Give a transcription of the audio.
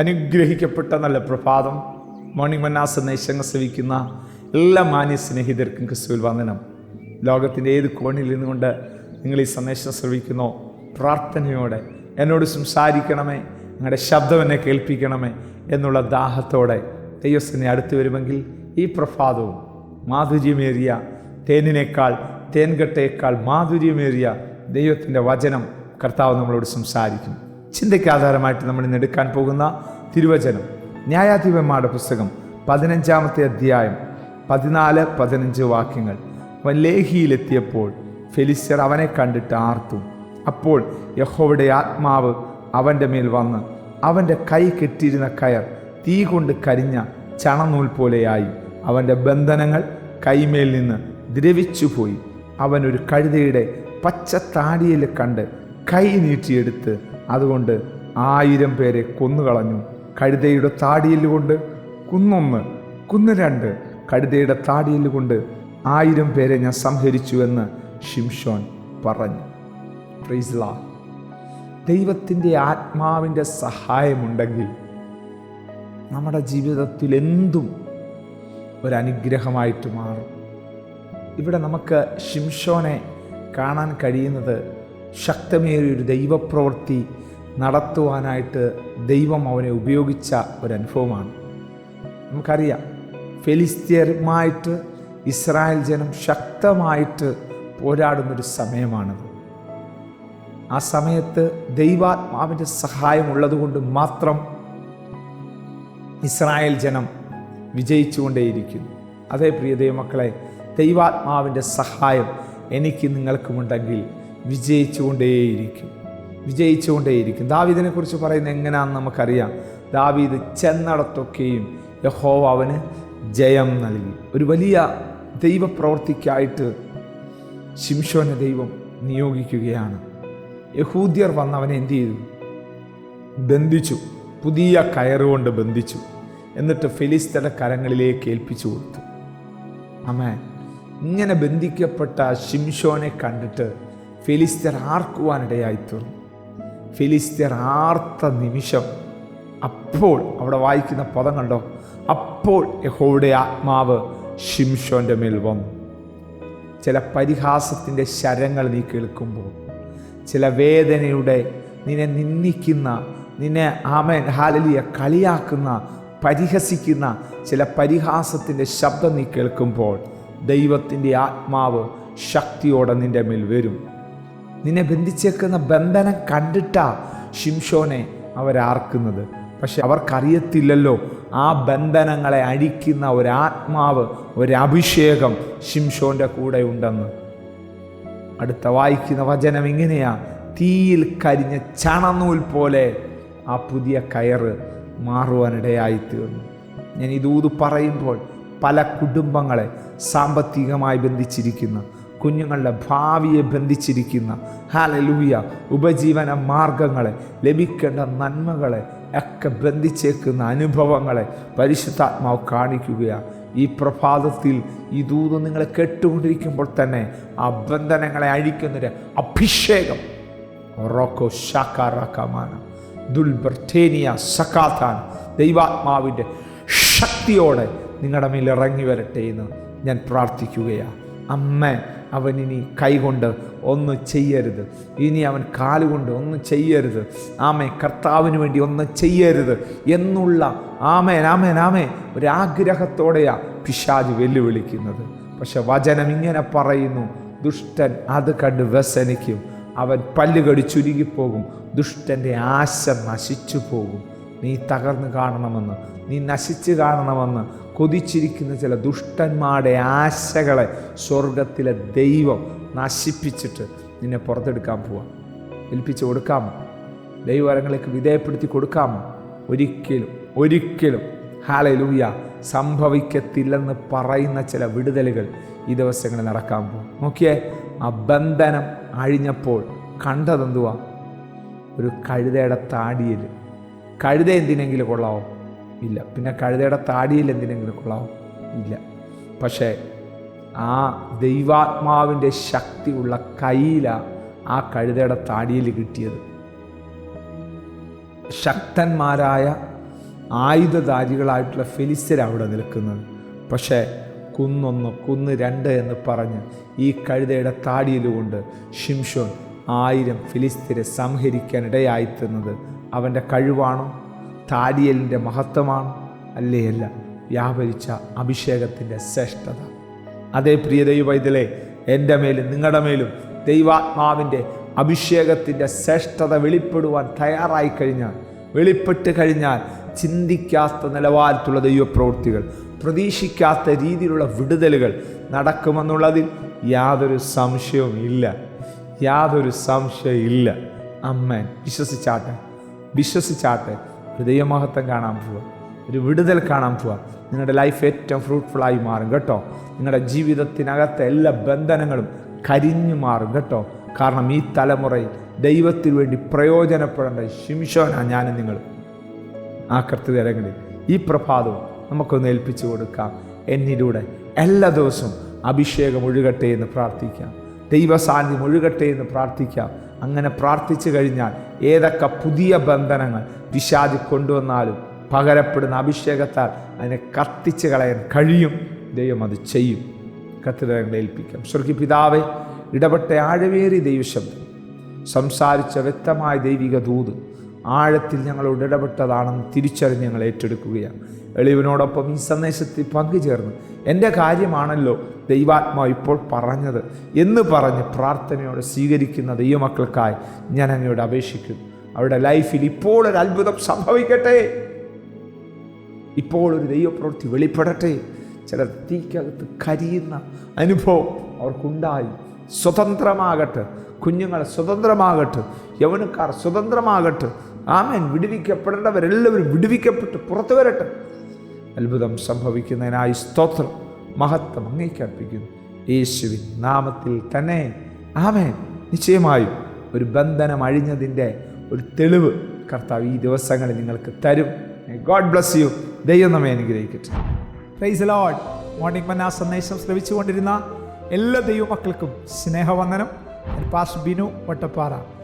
അനുഗ്രഹിക്കപ്പെട്ട നല്ല പ്രഭാതം മോർണിംഗ് മന്നാ സന്ദേശങ്ങൾ സേവിക്കുന്ന എല്ലാ മാന്യ സ്നേഹിതർക്കും ക്രിസ്തുവിൽ വന്ദനം. ലോകത്തിന്റെ ഏത് കോണിൽ നിന്നുകൊണ്ട് നിങ്ങൾ ഈ സന്ദേശം ശ്രവിക്കുന്നോ പ്രാർത്ഥനയോടെ എന്നോട് സംസാരിക്കണമേ നിങ്ങളുടെ ശബ്ദം എന്നെ കേൾപ്പിക്കണമേ എന്നുള്ള ദാഹത്തോടെ ദൈവസ്ഥനെ അടുത്തു വരുമെങ്കിൽ ഈ പ്രഭാതവും മാധുര്യമേറിയ തേനിനേക്കാൾ തേൻകട്ടയേക്കാൾ മാധുര്യമേറിയ ദൈവത്തിന്റെ വചനം കർത്താവ് നമ്മളോട് സംസാരിക്കും. ചിന്തയ്ക്ക് ആധാരമായിട്ട് നമ്മൾ ഇന്ന് എടുക്കാൻ പോകുന്ന തിരുവചനം. ന്യായാധിപന്മാരുടെ പുസ്തകം പതിനഞ്ചാമത്തെ അധ്യായം പതിനാല് പതിനഞ്ച് വാക്യങ്ങൾ. അവൻ ലേഹിയിലെത്തിയപ്പോൾ ഫെലിസ്യർ അവനെ കണ്ടിട്ട് ആർത്തു. അപ്പോൾ യഹോവയുടെ ആത്മാവ് അവന്റെ മേൽ വന്ന് അവന്റെ കൈ കെട്ടിയിരുന്ന കയർ തീ കൊണ്ട് കരിഞ്ഞ ചണനൂൽ പോലെയായി. അവന്റെ ബന്ധനങ്ങൾ കൈമേൽ നിന്ന് ദ്രവിച്ചുപോയി. അവൻ ഒരു കഴുതയുടെ പച്ച താടിയിൽ കണ്ട് കൈ നീട്ടിയെടുത്ത് അതുകൊണ്ട് ആയിരം പേരെ കൊന്നുകളഞ്ഞു. കഴുതയുടെ താടിയിൽ കൊണ്ട് കുന്നൊന്ന് കുന്ന് രണ്ട്. കഴുതയുടെ താടിയിൽ കൊണ്ട് ആയിരം പേരെ ഞാൻ സംഹരിച്ചു എന്ന് ഷിംഷോൻ പറഞ്ഞു. ദൈവത്തിന്റെ ആത്മാവിന്റെ സഹായമുണ്ടെങ്കിൽ നമ്മുടെ ജീവിതത്തിൽ എന്തും ഒരനുഗ്രഹമായിട്ട് മാറും. ഇവിടെ നമുക്ക് ഷിംഷോനെ കാണാൻ കഴിയുന്നത് ശക്തമേറിയ ഒരു ദൈവപ്രവൃത്തി നടത്തുവാനായിട്ട് ദൈവം അവനെ ഉപയോഗിച്ച ഒരനുഭവമാണ്. നമുക്കറിയാം ഫെലിസ്തീനുമായിട്ട് ഇസ്രായേൽ ജനം ശക്തമായിട്ട് പോരാടുന്നൊരു സമയമാണത്. ആ സമയത്ത് ദൈവാത്മാവിന്റെ സഹായം ഉള്ളതുകൊണ്ട് മാത്രം ഇസ്രായേൽ ജനം വിജയിച്ചുകൊണ്ടേയിരിക്കുന്നു. അതേ പ്രിയ ദൈവമക്കളെ ദൈവാത്മാവിന്റെ സഹായം എനിക്ക് നിങ്ങൾക്കുമുണ്ടെങ്കിൽ വിജയിച്ചുകൊണ്ടേയിരിക്കും. വിജയിച്ചുകൊണ്ടേയിരിക്കും. ദാവീദിനെ കുറിച്ച് പറയുന്നത് എങ്ങനെയാണെന്ന് നമുക്കറിയാം. ദാവീദ് ചെന്നടത്തൊക്കെയും യഹോവ അവന് ജയം നൽകി. ഒരു വലിയ ദൈവപ്രവർത്തിക്കായിട്ട് ശിംഷോനെ ദൈവം നിയോഗിക്കുകയാണ്. യഹൂദ്യർ വന്ന് അവനെ എന്തു ചെയ്തു? ബന്ധിച്ചു. പുതിയ കയറുകൊണ്ട് ബന്ധിച്ചു. എന്നിട്ട് ഫെലിസ്തയുടെ കരങ്ങളിലേക്ക് ഏൽപ്പിച്ചു കൊടുത്തു. അമ്മ ഇങ്ങനെ ബന്ധിക്കപ്പെട്ട ശിംഷോനെ കണ്ടിട്ട് ഫെലിസ്തർ ആർക്കുവാനിടയായി തീർന്നു ഫെലിസ്തർ ആർത്ത നിമിഷം അപ്പോൾ അവിടെ വായിക്കുന്ന പദം കണ്ടോ? അപ്പോൾ യഹോയുടെ ആത്മാവ് ഷിംഷോന്റെ മേൽ വന്നു. ചില പരിഹാസത്തിന്റെ ശരങ്ങൾ നീ കേൾക്കുമ്പോൾ ചില വേദനയുടെ നിന്നെ നിന്ദിക്കുന്ന നിന്നെ ആമൻ ഹാലലിയ കളിയാക്കുന്ന പരിഹസിക്കുന്ന ചില പരിഹാസത്തിന്റെ ശബ്ദം നീ കേൾക്കുമ്പോൾ ദൈവത്തിന്റെ ആത്മാവ് ശക്തിയോടെ നിന്റെ മേൽ വരും. നിന്നെ ബന്ധിച്ചേക്കുന്ന ബന്ധനം കണ്ടിട്ടാ ഷിംഷോനെ അവരാർക്കുന്നത്. പക്ഷെ അവർക്കറിയത്തില്ലല്ലോ ആ ബന്ധനങ്ങളെ അഴിക്കുന്ന ഒരാത്മാവ് ഒരഭിഷേകം ഷിംഷോന്റെ കൂടെ ഉണ്ടെന്ന് അടുത്ത വായിക്കുന്ന വചനം ഇങ്ങനെയാ തീയിൽ കരിഞ്ഞ ചണനൂൽ പോലെ ആ പുതിയ കയറ് മാറുവാനിടയായി തീർന്നു ഞാൻ ഇതൂത് പറയുമ്പോൾ പല കുടുംബങ്ങളെ സാമ്പത്തികമായി ബന്ധിച്ചിരിക്കുന്ന കുഞ്ഞുങ്ങളുടെ ഭാവിയെ ബന്ധിച്ചിരിക്കുന്ന ഹാലലൂയ ഉപജീവന മാർഗങ്ങളെ ലഭിക്കേണ്ട നന്മകളെ ഒക്കെ ബന്ധിച്ചേക്കുന്ന അനുഭവങ്ങളെ പരിശുദ്ധാത്മാവ് കാണിക്കുകയാണ് ഈ പ്രഭാതത്തിൽ ഈ ദൂത് നിങ്ങളെ കേട്ടുകൊണ്ടിരിക്കുമ്പോൾ തന്നെ ആ ബന്ധനങ്ങളെ അഴിക്കുന്നൊരു അഭിഷേകം. റോക്കോ ഷാക്കാറാക്കാമാണ് ദുൽബർട്ടേനിയ സക്കാത്താൻ ദൈവാത്മാവിന്റെ ശക്തിയോടെ നിങ്ങളുടെ മേൽ ഇറങ്ങി വരട്ടെ എന്ന് ഞാൻ പ്രാർത്ഥിക്കുകയാണ് അമ്മ അവൻ ഇനി കൈകൊണ്ട് ഒന്നും ചെയ്യരുത്. ഇനി അവൻ കാലുകൊണ്ട് ഒന്നും ചെയ്യരുത്. ആമേ കർത്താവിന് വേണ്ടി ഒന്നും ചെയ്യരുത് എന്നുള്ള ആമേ ആമേൻ ആമേ ഒരാഗ്രഹത്തോടെയാ പിശാജ് വെല്ലുവിളിക്കുന്നത്. പക്ഷെ വചനം ഇങ്ങനെ പറയുന്നു ദുഷ്ടൻ അത് കണ്ട് വ്യസനിക്കും. അവൻ പല്ലുകടി ചുരുങ്ങിപ്പോകും. ദുഷ്ടന്റെ ആശ നശിച്ചു പോകും നീ തകർന്നു കാണണമെന്ന് നീ നശിച്ചു കാണണമെന്ന് കൊതിച്ചിരിക്കുന്ന ചില ദുഷ്ടന്മാരുടെ ആശകളെ സ്വർഗത്തിലെ ദൈവം നശിപ്പിച്ചിട്ട് നിന്നെ പുറത്തെടുക്കാൻ പോവാം. ഏൽപ്പിച്ച് കൊടുക്കാമോ? ദൈവവരങ്ങളേക്ക് വിധേയപ്പെടുത്തി കൊടുക്കാമോ? ഒരിക്കലും ഒരിക്കലും ഹാലലൂയ സംഭവിക്കത്തില്ലെന്ന് പറയുന്ന ചില വിടുതലുകൾ ഈ ദിവസങ്ങളിൽ നടക്കാൻ പോകും. നോക്കിയേ ആ ബന്ധനം അഴിഞ്ഞപ്പോൾ കണ്ടതെന്തുവാ? ഒരു കഴുതയുടെ താടിയിൽ കഴുത എന്തിനെങ്കിലും കൊള്ളാവോ? ഇല്ല. പിന്നെ കഴുതയുടെ താടിയിൽ എന്തിനെങ്കിലും കൊള്ളാവും? ഇല്ല. പക്ഷേ ആ ദൈവാത്മാവിന്റെ ശക്തിയുള്ള കയ്യിലാണ് ആ കഴുതയുടെ താടിയിൽ കിട്ടിയത്. ശക്തന്മാരായ ആയുധധാരികളായിട്ടുള്ള ഫിലിസ്തരാണ് അവിടെ നിൽക്കുന്നത്. പക്ഷേ കുന്നൊന്ന് കുന്ന് രണ്ട് എന്ന് പറഞ്ഞ് ഈ കഴുതയുടെ താടിയിലുകൊണ്ട് ഷിംഷോൻ ആയിരം ഫിലിസ്തീനെ സംഹരിക്കാൻ അവന്റെ കഴിവാണോ? താടിയലിന്റെ മഹത്വമാണ്. അല്ലേ അല്ല വ്യാപരിച്ച അഭിഷേകത്തിന്റെ ശ്രേഷ്ഠത. അതേ പ്രിയ ദൈവവൈദ്യലെ എന്റെ മേലും നിങ്ങളുടെ മേലും ദൈവാത്മാവിന്റെ അഭിഷേകത്തിന്റെ ശ്രേഷ്ഠത വെളിപ്പെടുവാൻ തയ്യാറായി കഴിഞ്ഞാൽ വെളിപ്പെട്ട് കഴിഞ്ഞാൽ ചിന്തിക്കാത്ത നിലവാരത്തുള്ള ദൈവപ്രവൃത്തികൾ പ്രതീക്ഷിക്കാത്ത രീതിയിലുള്ള വിടുതലുകൾ നടക്കുമെന്നുള്ളതിൽ യാതൊരു സംശയവും ഇല്ല. യാതൊരു സംശയവും ഇല്ല. അമ്മ വിശ്വസിച്ചാട്ടെ. വിശ്വസിച്ചാട്ടെ. ഒരു ദൈവമഹത്വം കാണാൻ പോവുക. ഒരു വിടുതൽ കാണാൻ പോവുക. നിങ്ങളുടെ ലൈഫ് ഏറ്റവും ഫ്രൂട്ട്ഫുള്ളായി മാറും കേട്ടോ. നിങ്ങളുടെ ജീവിതത്തിനകത്തെ എല്ലാ ബന്ധനങ്ങളും കരിഞ്ഞു മാറും കേട്ടോ. കാരണം ഈ തലമുറയിൽ ദൈവത്തിന് വേണ്ടി പ്രയോജനപ്പെടേണ്ട ശിംശോന ഞാനും നിങ്ങൾ ആ കൃത്യതരങ്ങളിൽ ഈ പ്രഭാതവും നമുക്കൊന്ന് ഏൽപ്പിച്ചു കൊടുക്കാം. എന്നിലൂടെ എല്ലാ ദിവസവും അഭിഷേകം ഒഴുകട്ടെ എന്ന് പ്രാർത്ഥിക്കാം. ദൈവസാന്നിധ്യം ഒഴുകട്ടെ എന്ന് പ്രാർത്ഥിക്കാം. അങ്ങനെ പ്രാർത്ഥിച്ചു കഴിഞ്ഞാൽ ഏതൊക്കെ പുതിയ ബന്ധനങ്ങൾ വിഷാദി കൊണ്ടുവന്നാലും പകരപ്പെടുന്ന അഭിഷേകത്താൽ അതിനെ കത്തിച്ച് കളയാൻ കഴിയും. ദൈവം അത് ചെയ്യും. കത്തിരങ്ങളെ ഏൽപ്പിക്കാം. സ്വർഗി പിതാവെ ഇടപെട്ട ആഴവേറി ദൈവശബ്ദം. സംസാരിച്ച വ്യക്തമായ ദൈവിക ദൂത് ആഴത്തിൽ ഞങ്ങളോട് ഇടപെട്ടതാണെന്ന് തിരിച്ചറിഞ്ഞ് ഞങ്ങൾ ഏറ്റെടുക്കുകയാണ്. എളിവനോടൊപ്പം ഈ സന്ദേശത്തിൽ പങ്കുചേർന്ന് എന്റെ കാര്യമാണല്ലോ ദൈവാത്മാവ് ഇപ്പോൾ പറഞ്ഞത് എന്ന് പറഞ്ഞ് പ്രാർത്ഥനയോടെ സ്വീകരിക്കുന്ന ദൈവമക്കൾക്കായി ഞാൻ അങ്ങയോട് അപേക്ഷിക്കുന്നു. അവരുടെ ലൈഫിൽ ഇപ്പോൾ ഒരു അത്ഭുതം സംഭവിക്കട്ടെ. ഇപ്പോൾ ഒരു ദൈവപ്രവൃത്തി വെളിപ്പെടട്ടെ. ചില തീക്കകത്ത് കരിയുന്ന അനുഭവം അവർക്കുണ്ടായി. സ്വതന്ത്രമാകട്ടെ. കുഞ്ഞുങ്ങൾ സ്വതന്ത്രമാകട്ടെ. യൗവനക്കാർ സ്വതന്ത്രമാകട്ടെ. ആമേൻ. വിടുവിക്കപ്പെടേണ്ടവരെല്ലാവരും വിടുവിക്കപ്പെട്ട് പുറത്തു വരട്ടെ. അത്ഭുതം സംഭവിക്കുന്നതിനായി സ്തോത്രം മഹത്വം അങ്ങേക്കർപ്പിക്കുന്നു. യേശുവിൻ നാമത്തിൽ തന്നെ. ആമേൻ. നിശ്ചയമായും ഒരു ബന്ധനം അഴിഞ്ഞതിന്റെ ഒരു തെളിവ് കർത്താവ് ഈ ദിവസങ്ങളിൽ നിങ്ങൾക്ക് തരും. ഗോഡ് ബ്ലസ് യു ദൈവം നമ്മെ അനുഗ്രഹിക്കട്ടെ. പ്രൈസ് ലോഡ് മോർണിംഗ് മന്ന സന്ദേശം ശ്രവിച്ചുകൊണ്ടിരുന്ന എല്ലാ ദൈവമക്കൾക്കും സ്നേഹവന്ദനം. പാസ് ബിനു വട്ടപ്പാറ.